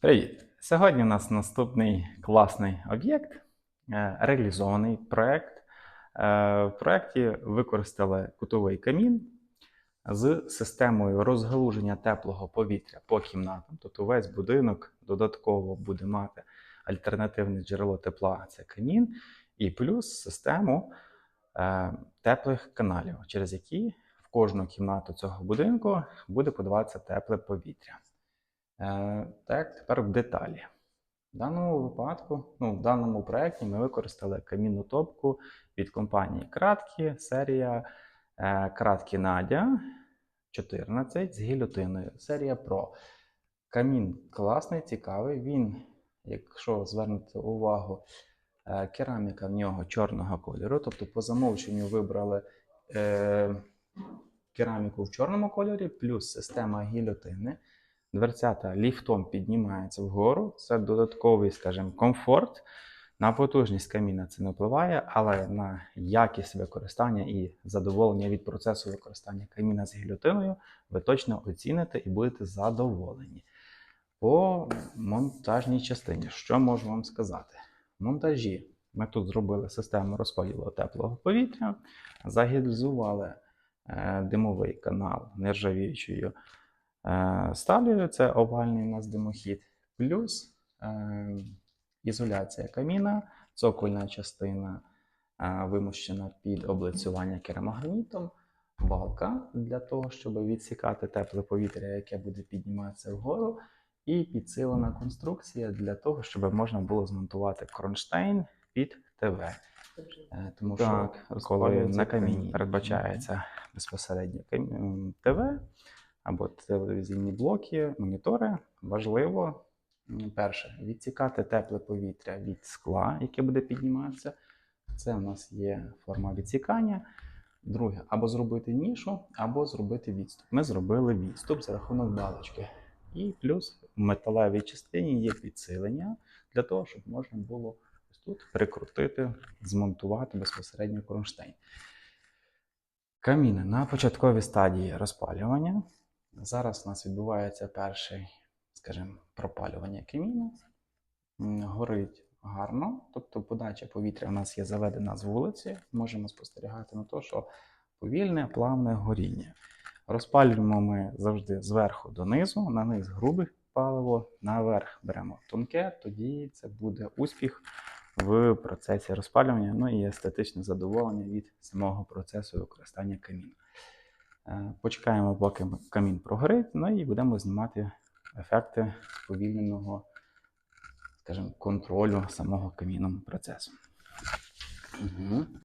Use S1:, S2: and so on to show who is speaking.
S1: Привіт! Сьогодні у нас наступний класний об'єкт, е, реалізований проєкт. Е, В проєкті використали кутовий камін з системою розгалуження теплого повітря по кімнатам. Тобто весь будинок додатково буде мати альтернативне джерело тепла це камін, і плюс систему е, теплих каналів, через які в кожну кімнату цього будинку буде подаватися тепле повітря. Е, Так, тепер деталі. В даному випадку, ну, в даному проєкті ми використали камінну топку від компанії Краткі, серія е, Краткі Надя 14 з гільотиною. Серія Pro. Камін класний, цікавий. Він, якщо звернете увагу, е, кераміка в нього чорного кольору. Тобто, по замовченню вибрали е, кераміку в чорному кольорі, плюс система гільотини. Дверцята ліфтом піднімаються вгору. Це додатковий, скажімо, комфорт. На потужність каміна це не впливає, але на якість використання і задоволення від процесу використання каміна з гільотиною ви точно оціните і будете задоволені. По монтажній частині, що можу вам сказати? Монтажі ми тут зробили систему розподілу теплого повітря, загільзували е, димовий канал нержавіючою е, сталію, це овальний у нас димохід, плюс е, ізоляція каміна, цокольна частина е, вимощена під облицювання керамогранітом, балка для того, щоб відсікати тепле повітря, яке буде підніматися вгору, і підсилена конструкція для того, щоб можна було змонтувати кронштейн під ТВ. Тому що
S2: Так,
S1: коли на каміні
S2: камін.
S1: передбачається безпосередньо ТВ або телевізійні блоки, монітори, важливо перше відсікати тепле повітря від скла, яке буде підніматися. Це у нас є форма відсікання. Друге, або зробити нішу, або зробити відступ. Ми зробили відступ за рахунок балочки. І плюс в металевій частині є підсилення для того, щоб можна було ось тут прикрутити, змонтувати безпосередньо кронштейн. Каміни на початковій стадії розпалювання. Зараз у нас відбувається перший, скажімо, пропалювання каміну. Горить гарно, тобто подача повітря у нас є заведена з вулиці. Можемо спостерігати на те, що повільне, плавне горіння. Розпалюємо ми завжди зверху донизу, на низ грубе паливо, наверх беремо тонке, тоді це буде успіх в процесі розпалювання, ну і естетичне задоволення від самого процесу використання каміну. Е, Почекаємо, поки камін прогорить, ну і будемо знімати ефекти сповільненого, скажімо, контролю самого камінного процесу. Угу.